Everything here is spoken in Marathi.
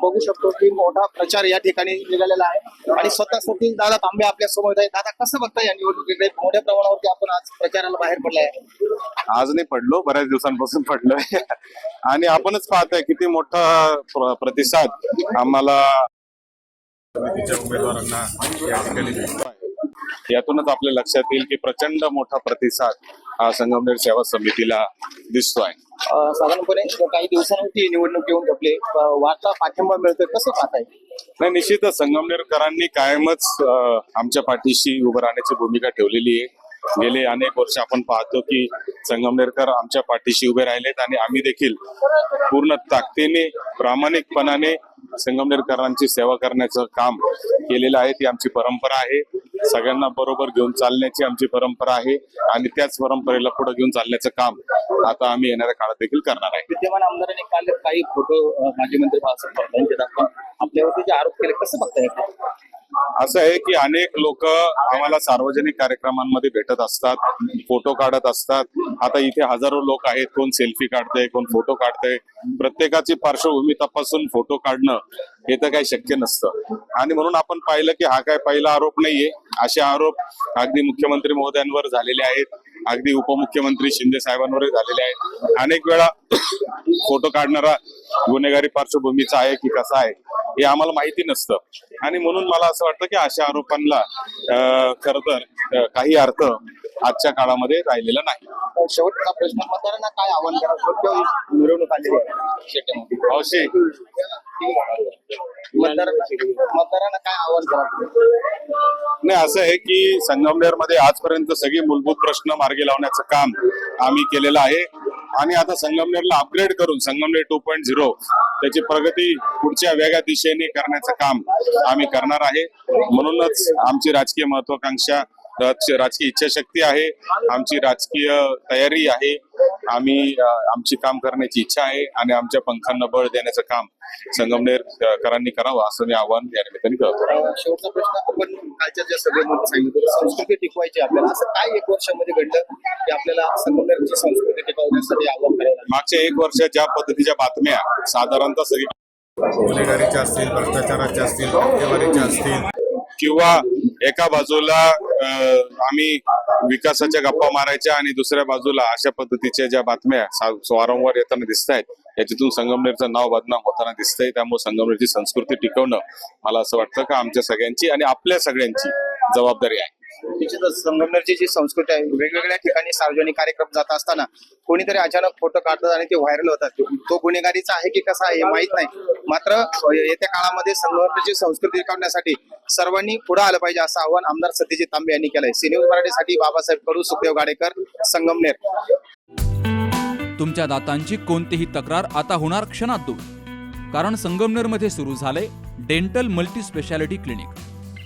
बघू शकतो की मोठा प्रचार या ठिकाणी निघालेला आहे. आणि स्वतः स्वतः दादा तांबे आपल्यासमोर आहे दादा कसं बघताय या निवडणुकीकडे? मोठ्या प्रमाणावरती आपण आज प्रचाराला बाहेर पडलाय. आज नाही पडलो बऱ्याच दिवसांपासून पडलोय. आणि आपणच पाहताय किती मोठा प्र- प्रतिसाद आम्हाला समितीच्या उमेदवारांना या ठिकाणी दिसतोय. यातूनच आपल्या लक्षात येईल की प्रचंड मोठा प्रतिसाद हा संगमनेर सेवा समितीला दिसतोय. अं, साधारणपणे काही दिवसांवरती निवडणूक येऊन ठेपली वार्ता पाठिंबा मिळतोय कसं पाहताय? नाही निश्चितच संगमनेरकरांनी कायमच आमच्या पाठीशी उभं राहण्याची भूमिका ठेवलेली आहे. गेले अनेक वर्ष आपण पाहतो की संगमनेरकर आमच्या पाठीशी उभे राहिलेत आणि आम्ही देखील पूर्ण ताकदीने प्रामाणिकपणाने संगमनेरकरांची सेवा करण्याचं काम केलेलं आहे ती आमची परंपरा आहे. सगळ्यांना बरोबर घेऊन चालण्याची आमची परंपरा आहे आणि त्याच परंपरेला पुढे घेऊन चालण्याचं काम आता आम्ही येणाऱ्या काळात देखील करणार आहे. विद्यमान आमदारांनी काल काही फोटो माजी मंत्री बाळासाहेब यांचे दाखवून आपल्यावरती जे आरोप केले. कसं बघताय असं आहे की अनेक लोक आम्हाला सार्वजनिक कार्यक्रमांमध्ये भेटत असतात फोटो काढत असतात. आता इथे हजारो लोक आहेत कोण सेल्फी काढतंय कोण फोटो काढतंय. प्रत्येकाची पार्श्वभूमी तपासून फोटो काढणं हे तर काही शक्य नसतं. आणि म्हणून आपण पाहिलं की हा काय पहिला आरोप नाहीये. असे आरोप अगदी मुख्यमंत्री महोदयांवर झालेले आहेत अगदी उपमुख्यमंत्री शिंदे साहेबांवर झालेले आहेत. अनेक वेळा फोटो काढणारा गुन्हेगारी पार्श्वभूमीचा आहे की कसा आहे हे आम्हाला माहिती नसतं. आणि म्हणून मला असं वाटतं की अशा आरोपांना खर तर काही अर्थ आजच्या काळामध्ये राहिलेला नाही. शेवटचा प्रश्न मतदारांना काय आव्हान मिरवणूक आलेली आहे. मतदारांना काय आव्हान नाही असं आहे की संगमनेरमध्ये आजपर्यंत सगळे मूलभूत प्रश्न मार्गी लावण्याचं काम आम्ही केलेलं आहे. आणि आता संगमनेरला अपग्रेड करून संगमनेर टू पॉईंट झिरो त्याची प्रगती पुढच्या वेगळ्या दिशेने करण्याचं काम आम्ही करणार आहे. म्हणूनच आमची राजकीय महत्वाकांक्षा राजकीय इच्छाशक्ती आहे आमची राजकीय तयारी आहे आम्ही आमची काम करण्याची इच्छा आहे आणि आमच्या पंखांना बळ देण्याचं काम संगमनेर अ, करांनी करावं असं मी आवाहन या निमित्ताने करतो शेवटचा प्रश्न आपण कालच्या ज्या सभेमध्ये सांगितलं संस्कृती टिकवायची आपल्याला असं काय एक वर्षामध्ये घडलं की आपल्याला संगमनेरची संस्कृती टिकवण्यासाठी आव्हान करायला? मागच्या एक वर्षात ज्या पद्धतीच्या बातम्या साधारणतः सगळी गुन्हेगारीच्या असतील भ्रष्टाचाराच्या असतील टक्केवारीच्या असतील किंवा एका बाजूला आम्ही विकासाच्या गप्पा मारायच्या आणि दुसऱ्या बाजूला अशा पद्धतीच्या ज्या बातम्या वारंवार येताना दिसत आहेत याच्यातून संगमनेरचं नाव बदनाम होताना दिसतंय त्यामुळे संगमनेरची संस्कृती टिकवणं मला असं वाटतं का आमच्या सगळ्यांची आणि आपल्या सगळ्यांची जबाबदारी आहे. निश्चितच संगमनेरची जी संस्कृती आहे वेगवेगळ्या ठिकाणी सार्वजनिक कार्यक्रम जात असताना कोणीतरी अचानक फोटो काढतात आणि ते व्हायरल होतात. तो गुन्हेगारीचा आहे की कसा आहे माहीत नाही. मात्र येत्या काळामध्ये संगमनेरची संस्कृती टिकवण्यासाठी सर्वांनी पुढे आलं पाहिजे असं आवाहन आमदार सत्यजित तांबे यांनी केलंय. सिनेमा मराठीसाठी बाबासाहेब कडू सुखदेव गाडेकर संगमनेर. तुमच्या दातांची कोणतीही तक्रार आता होणार क्षणात दूर. कारण संगमनेरमध्ये सुरू झाले डेंटल मल्टी स्पेशालिटी क्लिनिक.